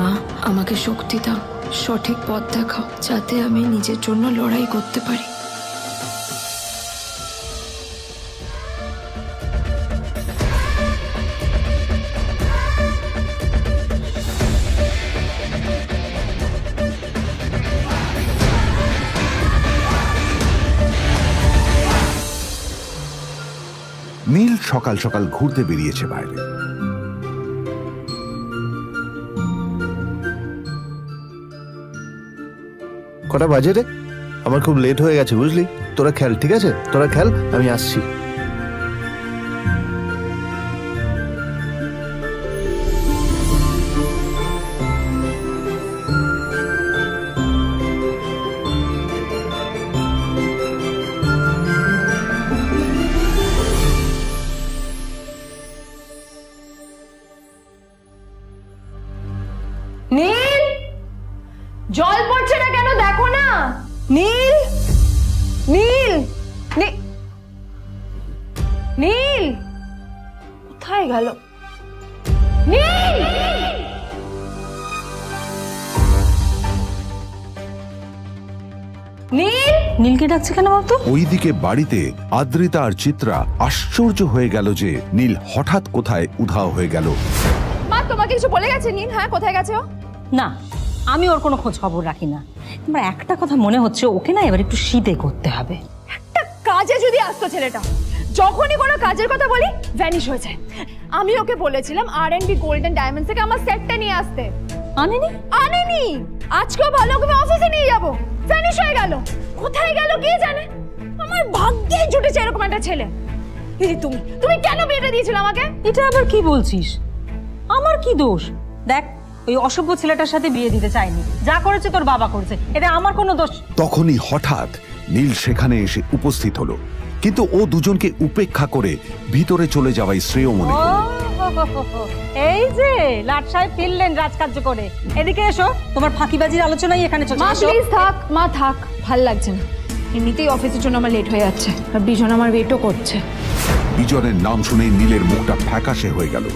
মা, আমাকে শক্তি দাও, সঠিক পথ দেখাও, যাতে আমি নিজের জন্য লড়াই করতে পারি। নীল সকাল সকাল ঘুরতে বেরিয়েছে বাইরে। কটা বাজে রে? আমার খুব লেট হয়ে গেছে, বুঝলি? তোরা খেল, ঠিক আছে? তোরা খেল, আমি আসছি। নীল? নীলকে ডাকছে কেন বলতো? ওইদিকে বাড়িতে আদ্রিতা আর চিত্রা আশ্চর্য হয়ে গেল যে নীল হঠাৎ কোথায় উধাও হয়ে গেল। মা তোমাকে কিছু বলে গেছে? নীল হ্যাঁ কোথায় গেছে ও? না আমি ওর কোনো খোঁজ খবর রাখি না। আমার একটা কথা মনে হচ্ছে ওকে না এবার একটু শীতে করতে হবে। একটা কাজে যদি আসতো ছেলেটা যখনই কোনো কাজের কথা বলি ভ্যানিশ হয়ে যায়। আমি ওকে বলেছিলাম R and B golden diamond থেকে আমার সেটটা নিয়ে আসতে। আনেনি? আনেনি! আজকেও ভালো ওকে অফিসে নিয়ে যাব। ভ্যানিশ হয়ে গেল? কোথায় গেল কে জানে? আমার ভাগ্যে জুটেছে এরকম একটা ছেলে। দিদি তুমি তুমি কেন বিয়েটা দিয়েছিলে আমাকে? এটা আবার কি বলছিস? আমার কি দোষ? দেখ ওই অসভ্য ছেলেটার সাথে বিয়ে দিতে চাইনি। যা করেছে তোর বাবা করেছে এতে আমার কোনো দোষ তখনই হঠাৎ নীল সেখানে এসে উপস্থিত হলো। কিন্তু ও দুজনকে উপেক্ষা করে ভিতরে চলে যাওয়াই শ্রেয় মনে করল। এই যে লাট সাহেব ফিরলেন রাজকার্য করে। এদিকে এসো তোমার ফাঁকিবাজির আলোচনাই এখানে চলছে। মা প্লিজ থাক মা থাক ভালো লাগছে না। এমনিতেই অফিসের জন্য আমার লেট হয়ে যাচ্ছে আর বিজন আমার ওয়েটও করছে। বিজনের নাম শুনে নীলের মুখটা ফ্যাকাশে হয়ে গেল।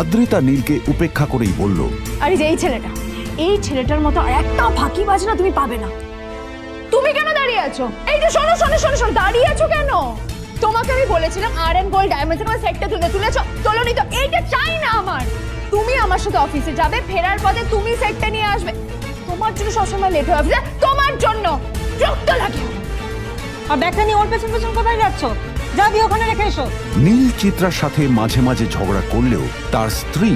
আদ্রিতা নীলকে উপেক্ষা করেই বলল আর এই যে এই ছেলেটা এই ছেলেটার মতো আর একটাও ফাঁকি বাজনা তুমি পাবে না। তুমি কেন দাঁড়িয়ে আছো? এই যে শোনো শোনো শোনো শোনো দাঁড়িয়ে আছো কেন? তোমাকে আমি বলেছিলাম আর এন গোল্ড ডায়মন্ড সেটটা তুলে তুলেছো? তোলোনি তো। এইটা চাই না আমার। তুমি আমার সাথে অফিসে যাবে ফেরার পথে তুমি সেটটা নিয়ে আসবে। তোমার জন্য সবসময় লেট হয়ে অফিসে তোমার জন্য রক্ত লাগে। আর ব্যাগটা নিয়ে ওর পেছন পেছন কোথায় যাচ্ছ? যাবি ওখানে রেখে এসো। নীল চিত্রার সাথে মাঝে মাঝে ঝগড়া করলেও তার স্ত্রী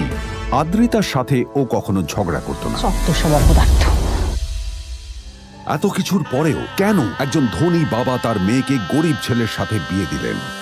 আদ্রিতার সাথে ও কখনো ঝগড়া করত না। সত্য সব অপদার্থ এত কিছুর পরেও কেন একজন ধনী বাবা তার মেয়েকে গরিব ছেলের সাথে বিয়ে দিলেন?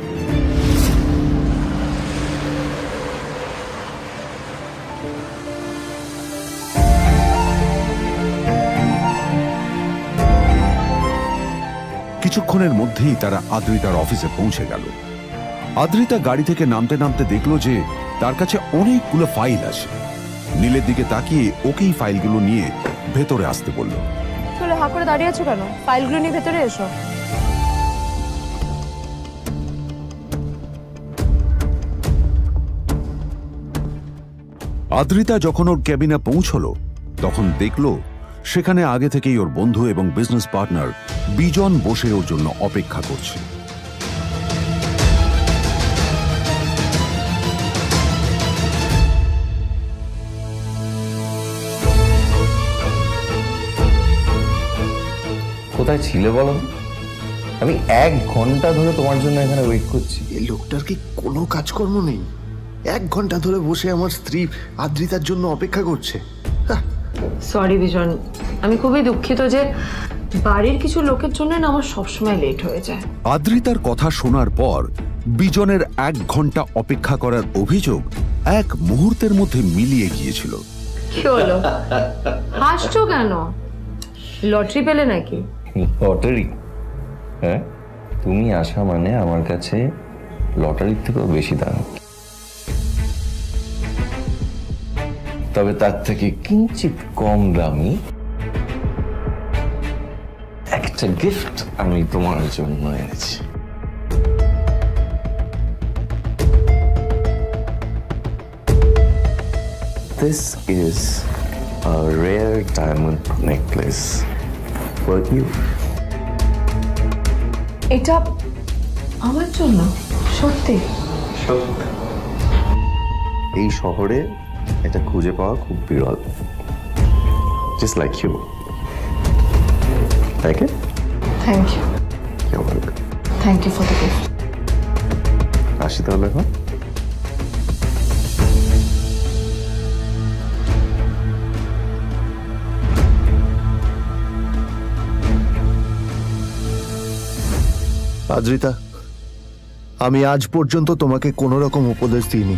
কিছুক্ষণের মধ্যেই তারা আদ্রিতার অফিসে পৌঁছে গেল। আদ্রিতা গাড়ি থেকে নামতে নামতে দেখল যে তার কাছে অনেকগুলো ফাইল আছে। নীলের দিকে তাকিয়ে ওকেই ফাইলগুলো নিয়ে ভেতরে আসতে বলল। চলে হা করে দাঁড়িয়ে আছো কেন? ফাইলগুলো নিয়ে ভেতরে এসো। আদ্রিতা যখন ওর ক্যাবিনে পৌঁছলো তখন দেখল সেখানে আগে থেকেই ওর বন্ধু এবং বিজনেস পার্টনার বিজন বসে ওর জন্য অপেক্ষা করছে। কোথায় ছিলে বলো? আমি এক ঘণ্টা ধরে তোমার জন্য এখানে ওয়েট করছি। এই লোকটার কি কোনো কাজকর্ম নেই? এক ঘণ্টা ধরে বসে আমার স্ত্রী আদ্রিতার জন্য অপেক্ষা করছে। সরি বিজন। আমি খুবই দুঃখিত যে বাড়ির কিছু লোকের জন্য না আমার সবসময় লেট হয়ে যায়। আদ্রিতার কথা শোনার পর বিজনের এক ঘণ্টা অপেক্ষা করার অভিযোগ এক মুহূর্তের মধ্যে মিলিয়ে গিয়েছিল। কি হলো? হাসছো কেন? লটারি পেলে নাকি? লটারি? হ্যাঁ? তুমি আসা মানে আমার কাছে লটারির থেকেও বেশি দাম। তবে তার থেকে কিঞ্চিত কম দামি একটা গিফট আমি তোমার জন্য এনেছি This is a rare diamond necklace for you. এটা আমার জন্য সত্যি এই শহরে এটা খুঁজে পাওয়া খুব বিরল। Just like you like it thank you thank you for the gift আসি তাহলে এখন। আদ্রিতা আমি আজ পর্যন্ত তোমাকে কোনো রকম উপদেশ দিইনি।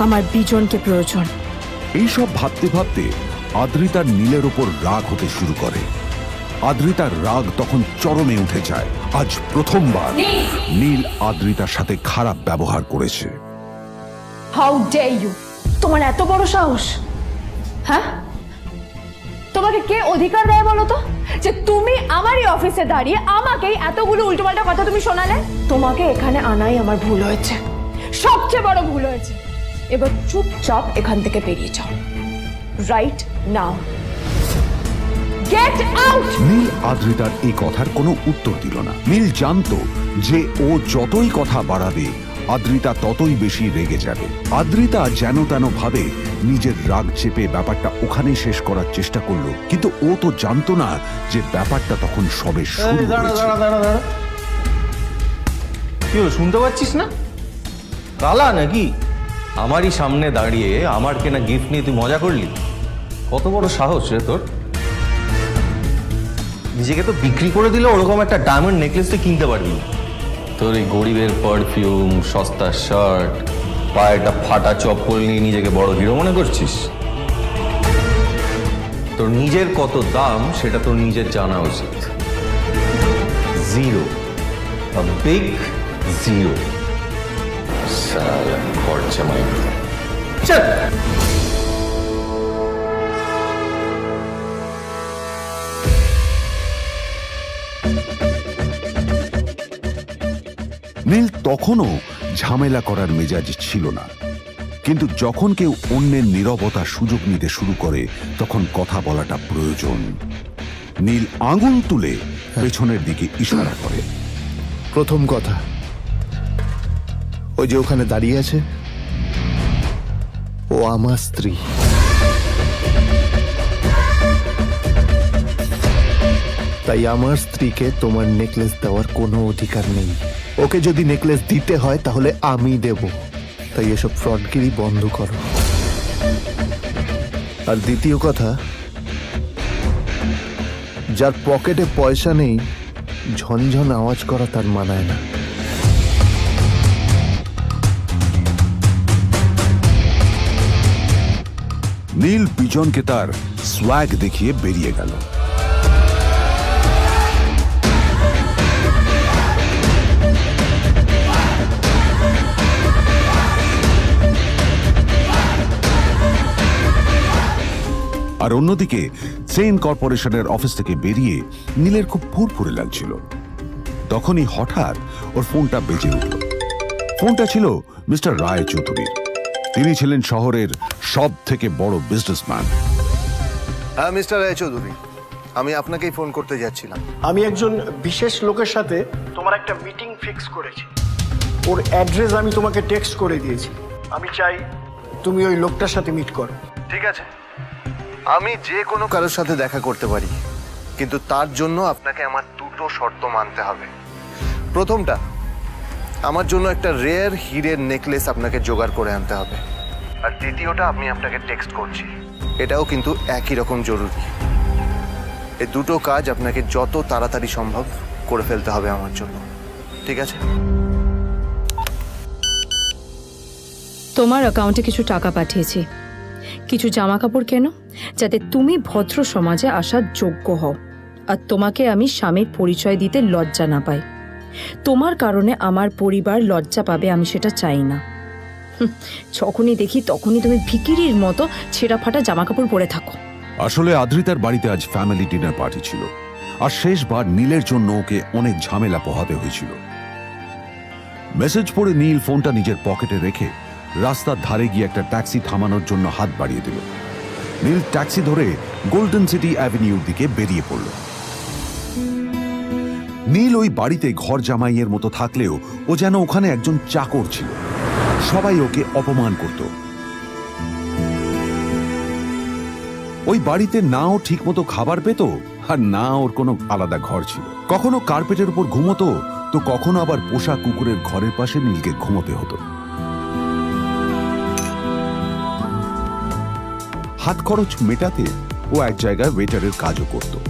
আমার বিজনকে প্রয়োজন। এইসব ভাবতে ভাবতে আদ্রিতার নীলের ওপর রাগ হতে শুরু করে। আদ্রিতার রাগ তখন চরমে উঠে যায়। আজ প্রথমবার নীল আদ্রিতার সাথে খারাপ ব্যবহার করেছে। হাউ ডে ইউ তোমার এত বড় সাহস? হ্যাঁ? তোমাকে কে অধিকার দেয় বলো তো? যে তুমি আমারই অফিসে দাঁড়িয়ে আমাকেই এতগুলো উল্টোপাল্টা কথা তুমি শোনালে? তোমাকে এখানে আনাই আমার ভুল হয়েছে। সবচেয়ে বড় ভুল হয়েছে। এবার চুপচাপ এখান থেকে বেরিয়ে যাও। Right now get out Neel আদ্রিতার এই কথার কোনো উত্তর দিল না। নীল জানতো যে ও যতই কথা বাড়াবে আদ্রিতা ততই বেশি রেগে যাবে। আদ্রিতা যেন তেন ভাবে নিজের রাগ চেপে ব্যাপারটা ওখানেই শেষ করার চেষ্টা করল। কিন্তু ও তো জানতো না যে ব্যাপারটা তখন সবে শুরু হয়েছে। কি শুনতে পাচ্ছিস না? কালা নাকি? আমারই সামনে দাঁড়িয়ে আমার কেনা গিফট নিয়ে তুই মজা করলি? কত বড় সাহস রে তোর। নিজেকে তো বিক্রি করে দিলে ওরকম একটা ডায়মন্ড নেকলেস তুই কিনতে পারবি। তোর এই গরিবের পারফিউম সস্তা শার্ট পায়ে একটা ফাটা চপ্পল নিয়ে নিজেকে বড় হিরো মনে করছিস? তোর নিজের কত দাম সেটা তোর নিজের জানা উচিত। জিরো a big মাই চল নীল তখনও ঝামেলা করার মেজাজ ছিল না। কিন্তু যখন কেউ অন্যের নীরবতা সুযোগ নিতে শুরু করে, তখন কথা বলাটা প্রয়োজন। নীল আঙুল তুলে পেছনের দিকে ইশারা করে। প্রথম কথা ওই যে ওখানে দাঁড়িয়ে আছে। ও আমার স্ত্রী। তাই আমার স্ত্রীকে তোমার নেকলেস দেওয়ার কোনো অধিকার নেই। ওকে যদি নেকলেস দিতে হয়, তাহলে আমি দেব। তাই এসব ফ্রডগিরি বন্ধ করো। আর দ্বিতীয় কথা, যার পকেটে পয়সা নেই, ঝনঝন আওয়াজ করা তার মানায় না। নীল পিজনকে তার সোয়াগ দেখিয়ে বেরিয়ে গেল। আর অন্যদিকে ট্রেন কর্পোরেশনের অফিস থেকে বেরিয়ে নীলের খুব ফুরফুরে লাগছিল। তখনই হঠাৎ ওর ফোনটা বেজে উঠল। ফোনটা ছিল মিস্টার রায় চৌধুরীর তিনি ছিলেন শহরের সব থেকে বড় বিজনেসম্যান হ্যাঁ মিস্টার রায়চৌধুরী আমি আপনাকেই ফোন করতে যাচ্ছিলাম। আমি একজন বিশেষ লোকের সাথে তোমার একটা মিটিং ফিক্স করেছি। ওর অ্যাড্রেস আমি তোমাকে টেক্সট করে দিয়েছি। আমি চাই তুমি ওই লোকটার সাথে মিট করো। ঠিক আছে। আমি যে কোনো কারোর সাথে দেখা করতে পারি কিন্তু তার জন্য আপনাকে আমার দুটো শর্ত মানতে হবে। প্রথমটা আমার জন্য একটা রেয়ার হীরের নেকলেস আপনাকে জোগাড় করে আনতে হবে। আর দ্বিতীয়টা আমি আপনাকে টেক্সট করছি। এটাও কিন্তু একই রকম জরুরি। এই দুটো কাজ আপনাকে যত তাড়াতাড়ি সম্ভব করে ফেলতে হবে আমার জন্য। ঠিক আছে? তোমার অ্যাকাউন্টে কিছু টাকা পাঠিয়েছি। কিছু জামা কাপড় কেন যাতে তুমি ভদ্র সমাজে আসার যোগ্য হও। আর তোমাকে আমি স্বামীর পরিচয় দিতে লজ্জা না পাই। তোমার কারণে আমার পরিবার লজ্জা পাবে আমি সেটা চাই না। যখনই দেখি তখনই তুমি ভিকিরির মতো ছেঁড়া ফাটা জামা কাপড় পরে থাকো। আসলে আদ্রিতার বাড়িতে আজ ফ্যামিলি ডিনার পার্টি ছিল। আর শেষবার নীলের জন্য ওকে অনেক ঝামেলা পোহাতে হয়েছিল। মেসেজ পড়ে নীল ফোনটা নিজের পকেটে রেখে রাস্তার ধারে গিয়ে একটা ট্যাক্সি থামানোর জন্য হাত বাড়িয়ে দিল। নীল ট্যাক্সি ধরে গোল্ডেন সিটি অ্যাভিনিউর দিকে বেরিয়ে পড়ল। নীল ওই বাড়িতে ঘর জামাইয়ের মতো থাকলেও ও যেন ওখানে একজন চাকর ছিল। সবাই ওকে অপমান করত। ওই বাড়িতে নাও ঠিকমতো খাবার পেত আর না ওর কোনো আলাদা ঘর ছিল। কখনো কার্পেটের উপর ঘুমতো, তো কখনো আবার পোষা কুকুরের ঘরের পাশে নীলকে ঘুমোতে হতো। হাত খরচ মেটাতে ও এক জায়গায় ওয়েটারের কাজও করত।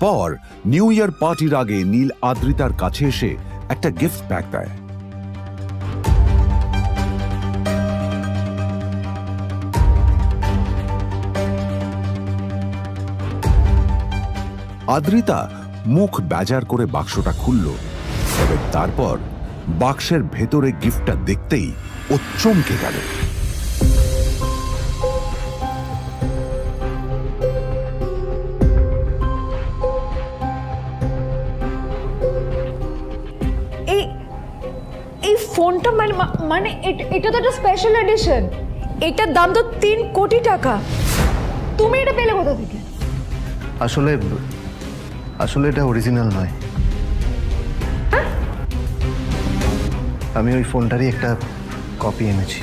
পর নিউ ইয়ার পার্টির আগে নীল আদ্রিতার কাছে এসে একটা গিফট প্যাক দেয়। আদ্রিতা মুখ বেজার করে বাক্সটা খুলল, তবে তারপর বাক্সের ভেতরে গিফটটা দেখতেই ও চমকে গেল। ফোনটা মানে মানে এট- এটা তো একটা স্পেশাল এডিশন এটার দাম তো তিন কোটি টাকা। তুমি এটা পেলে কোথা থেকে? আসলে আসলে এটা অরিজিনাল নয়। আমি ওই ফোনটারই একটা কপি এনেছি।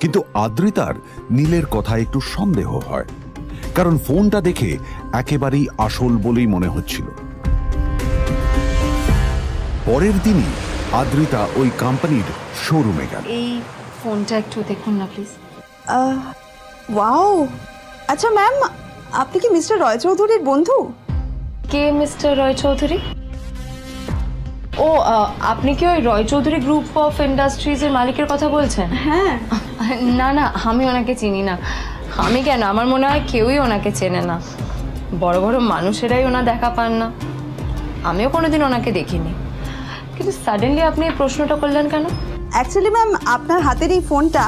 কিন্তু আদ্রিতার নীলের কথা একটু সন্দেহ হয় কারণ ফোনটা দেখে একেবারেই আসল বলেই মনে হচ্ছিল। পরের দিনই আদ্রিতা ওই কোম্পানির শোরুমে গেল। এই ফোনটা একটু দেখুন না প্লিজ। ওয়াও! আচ্ছা ম্যাম আপনি কি মিস্টার রয় চৌধুরীর বন্ধু? কে মিস্টার রয় চৌধুরী ও আপনি কি ওই রয় চৌধুরী গ্রুপ অফ ইন্ডাস্ট্রিজের মালিকের কথা বলছেন? হ্যাঁ। না না আমি ওনাকে চিনি না। আমি কেন? আমার মনে হয় কেউই ওনাকে চেনে না। বড় বড় মানুষেরাই ওনা দেখা পান না। আমিও কোনোদিন ওনাকে দেখিনি। কিন্তু সাডেনলি আপনি এই প্রশ্নটা করলেন কেন? অ্যাকচুয়ালি ম্যাম আপনার হাতের এই ফোনটা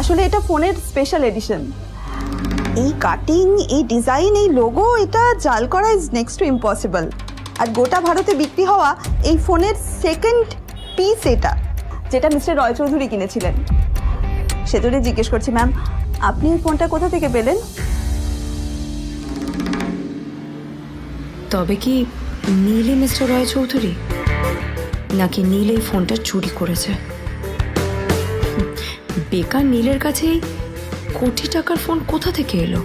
আসলে এটা ফোনের স্পেশাল এডিশন এই কাটিং এই ডিজাইন এই লোগো এটা জাল করা ইজ নেক্সট টু ইম্পসিবল আর গোটা ভারতে বিক্রি হওয়া এই ফোনের সেকেন্ড পিস এটা, যেটা মিস্টার রয় চৌধুরী কিনেছিলেন। সেজন্য জিজ্ঞেস করছি ম্যাম আপনি এই ফোনটা কোথা থেকে পেলেন? তবে কি নীলই মিস্টার রয় চৌধুরী? নাকি নীল এই ফোনটা চুরি করেছে? বেকার নীলের কাছেই কোটি টাকার ফোন কোথা থেকে এলো?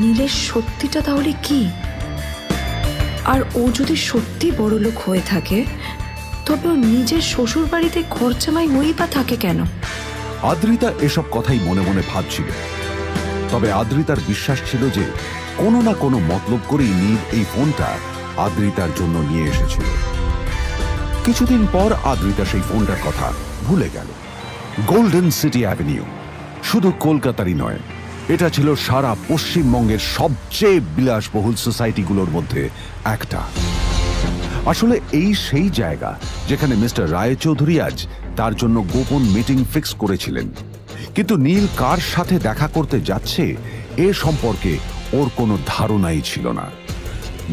নীলের সত্যিটা তাহলে কি? আর ও যদি সত্যি বড় লোক হয়ে থাকে, তবে ও নিজের শ্বশুর বাড়িতে খরচামাই হয়েই বা থাকে কেন? আদ্রিতা এসব কথাই মনে মনে ভাবছিল। তবে আদ্রিতার বিশ্বাস ছিল যে, কোনো না কোনো মতলব করেই নীল এই ফোনটা আদ্রিতার জন্য নিয়ে এসেছিল। কিছুদিন পর আদ্রিতা সেই ফোনটার কথা ভুলে গেল। Golden city avenue. শুধু কলকাতারই নয় এটা ছিল সারা পশ্চিমবঙ্গের সবচেয়ে বিলাসবহুল সোসাইটিগুলোর মধ্যে একটা। আসলে এই সেই জায়গা যেখানে মিস্টার রায়চৌধুরী আজ তার জন্য গোপন মিটিং ফিক্স করেছিলেন। কিন্তু নীল কার সাথে দেখা করতে যাচ্ছে এ সম্পর্কে ওর কোনো ধারণাই ছিল না।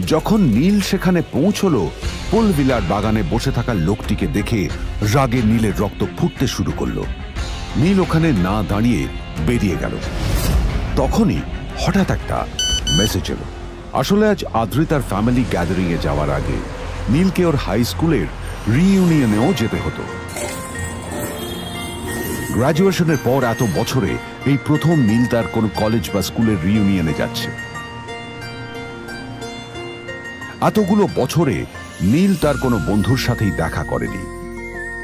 যখন নীল সেখানে পৌঁছলো পুলভিলার বাগানে বসে থাকা লোকটিকে দেখে রাগে নীলের রক্ত ফুটতে শুরু করল। নীল ওখানে না দাঁড়িয়ে বেরিয়ে গেল। তখনই হঠাৎ একটা মেসেজ এলো। আসলে আজ আদ্রিতার ফ্যামিলি গ্যাদারিং এ যাওয়ার আগে নীলকে ওর হাই স্কুলের রিইউনিয়নেও যেতে হতো। গ্রাজুয়েশনের পর এত বছরে এই প্রথম নীল তার কোনো কলেজ বা স্কুলের রিইউনিয়নে যাচ্ছে। এতগুলো বছরে নীল তার কোনো বন্ধুর সাথেই দেখা করেনি।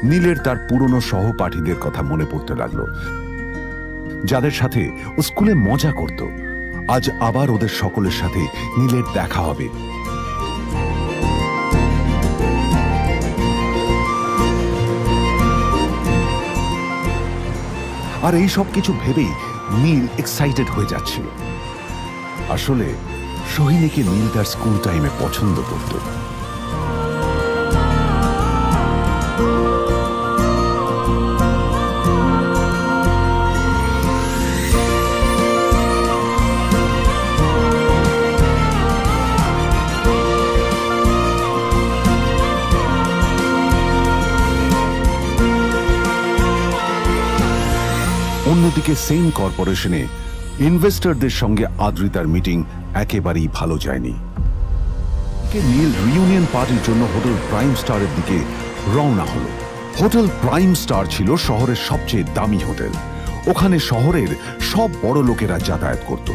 নীলের তার পুরনো সহপাঠীদের কথা মনে পড়তে লাগল। যাদের সাথে ও স্কুলে মজা করত। আজ আবার ওদের সকলের সাথে নীলের দেখা হবে। আর এই সব কিছু ভেবেই নীল এক্সাইটেড হয়ে যাচ্ছিল। আসলে, সোহিনীকে নীল তার স্কুল টাইমে পছন্দ করত। অন্যদিকে সেম কর্পোরেশনে ইনভেস্টরদের সঙ্গে আদ্রিতার মিটিং একেবারেই ভালো যায়নি। নীল রিউনিয়ন পার্টির জন্য হোটেল প্রাইম স্টারের দিকে রওনা হলো। হোটেল প্রাইম স্টার ছিল শহরের সবচেয়ে দামি হোটেল। ওখানে শহরের সব বড় লোকেরা যাতায়াত করত।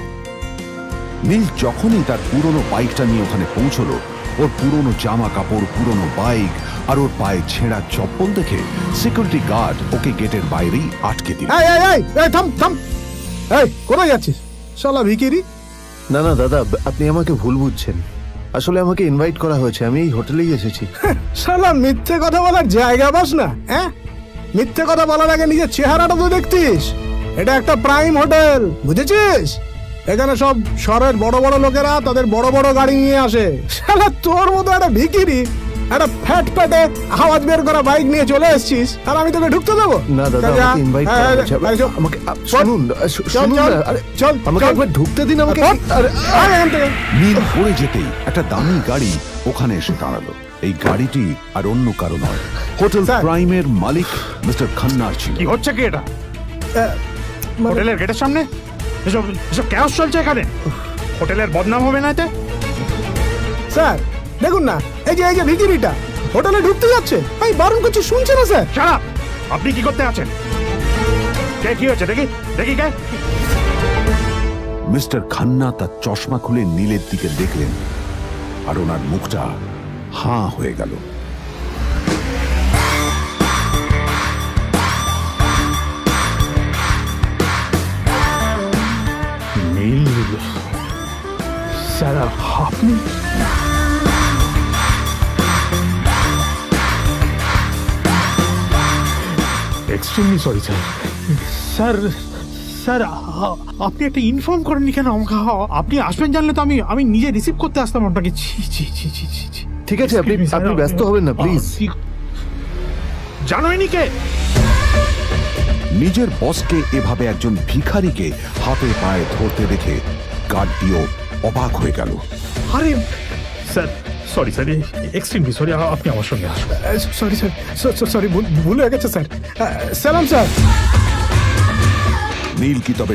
নীল যখনই তার পুরনো বাইকটা নিয়ে ওখানে পৌঁছলো ওর পুরনো জামা কাপড় পুরনো বাইক আর ওর পায়ে ছেঁড়া চপ্পল দেখে সিকিউরিটি গার্ড ওকে গেটের বাইরেই আটকে দিল। এই এই এই থাম থাম। এই কোথায় যাচ্ছিস? শালা ভিকিরি। না না দাদা আপনি আমাকে ভুল বুঝছেন। আসলে আমাকে ইনভাইট করা হয়েছে আমি এই হোটেলেই এসেছি। শালা মিথ্যে কথা বলার জায়গা পাস না হ্যাঁ? মিথ্যে কথা বলার আগে নিজের চেহারাটা তো দেখতিস। এটা একটা প্রাইম হোটেল বুঝেছিস? এখানে সব শহরের বড় বড় লোকেরা তাদের বড় বড় গাড়ি নিয়ে আসে। শালা তোর মতো একটা ভিকিরি একটা ফ্যাট প্যাটে আওয়াজ বের করা বাইক নিয়ে চলে এসেছিস আর আমি তোকে ঢুকতে দেবো? না দাদা আমাকে ইনভাইট করা চল, আমাকে শুনুন আ, শু- চল, শুনুন আরে, চল, আমাকে একবার ঢুকতে দিন আমাকে। আরে। নীল পড়ে যেতেই একটা দামি গাড়ি ওখানে এসে দাঁড়াল। এই গাড়িটি আর অন্য কারও নয়। হোটেল। প্রাইমের মালিক মিস্টার খান্নার ছিল। কি হচ্ছে কি এটা? মানে- হোটেলের গেটের সামনে? এসব এসব ক্যাশ চলছে এখানে। হোটেলের বদনাম হবে না এতে? স্যার দেখুন না এই যে এই যে ভিকিরিটা হোটেলে ঢুকতে যাচ্ছে। আমি বারণ করছি শুনছে না স্যার? সারা আপনি কি করতে আছেন? কে কি হয়েছে দেখি দেখি কে? মিস্টার খান্না তার চশমা খুলে নীলের দিকে দেখলেন আর ওনার মুখটা হাঁ হয়ে গেল। স্যার আপনি extremely sorry sir sir sir আপনি একটা ইনফর্ম করেননি কেন? আমাকে আপনি আসবেন জানলে তো আমি আমি নিজে রিসিভ করতে আসতাম আপনাকে। ছি ছি ছি ছি ছি ঠিক আছে আপনি আপনি ব্যস্ত হবেন না প্লিজ জানোইনি কে? নিজের বসকে এভাবে একজন ভিখারিকে হাতে পায়ে ধরতে দেখে গার্ডটিও অবাক হয়ে গেল। আরে sir sorry sir extremely sorry আপনি আমার সঙ্গে আসবেন। সরি স্যার সরি ভুল হয়ে গেছে স্যার। Slam sir. নীল কি তবে